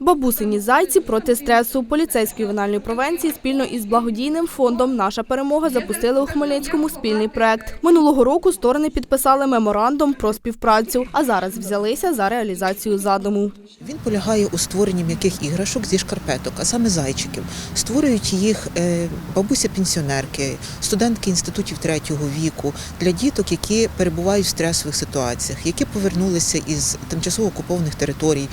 Бабусині зайці проти стресу. Поліцейської ювенальної превенції спільно із благодійним фондом Наша перемога запустили у Хмельницькому спільний проект. Минулого року сторони підписали меморандум про співпрацю, а зараз взялися за реалізацію задуму. Він полягає у створенні м'яких іграшок зі шкарпеток, а саме зайчиків. Створюють їх е, бабуся-пенсіонерки, студентки інститутів третього віку для діток, які перебувають в стресових ситуаціях, які повернулися із тимчасово окупованих територій,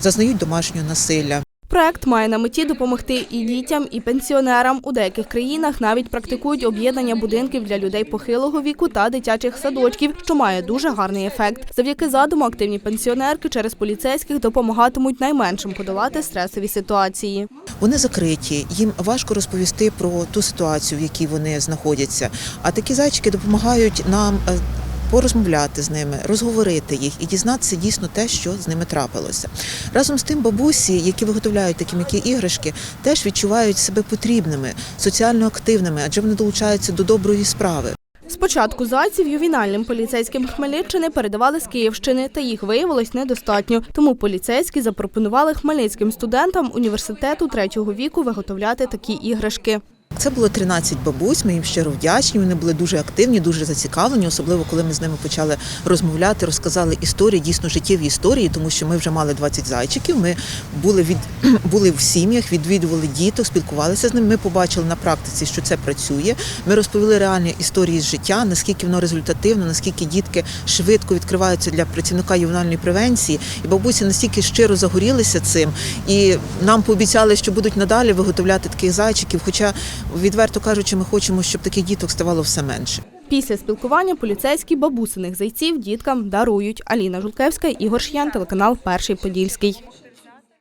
зазнають домашнього насилля. Проект має на меті допомогти і дітям, і пенсіонерам. У деяких країнах навіть практикують об'єднання будинків для людей похилого віку та дитячих садочків, що має дуже гарний ефект. Завдяки задуму активні пенсіонерки через поліцейських допомагатимуть найменшим подолати стресові ситуації. Вони закриті, їм важко розповісти про ту ситуацію, в якій вони знаходяться. А такі зайчики допомагають нам. Порозмовляти з ними, розговорити їх і дізнатися дійсно те, що з ними трапилося. Разом з тим, бабусі, які виготовляють такі м'які іграшки, теж відчувають себе потрібними, соціально активними, адже вони долучаються до доброї справи. Спочатку зайців ювінальним поліцейським Хмельниччини передавали з Київщини, та їх виявилось недостатньо. Тому поліцейські запропонували хмельницьким студентам університету третього віку виготовляти такі іграшки. Це було 13 бабусь. Ми їм щиро вдячні. Вони були дуже активні, дуже зацікавлені, особливо коли ми з ними почали розмовляти, розказали історії, дійсно життєві історії, тому що ми вже мали 20 зайчиків. Ми були від були в сім'ях, відвідували діток, спілкувалися з ними. Ми побачили на практиці, що це працює. Ми розповіли реальні історії з життя, наскільки воно результативно, наскільки дітки швидко відкриваються для працівника ювенальної превенції. І бабусі настільки щиро загорілися цим, і нам пообіцяли, що будуть надалі виготовляти таких зайчиків. Хоча, відверто кажучи, ми хочемо, щоб таких діток ставало все менше. Після спілкування поліцейські бабусиних зайців діткам дарують. Аліна Жулкевська, Ігор Ш'ян, телеканал Перший Подільський.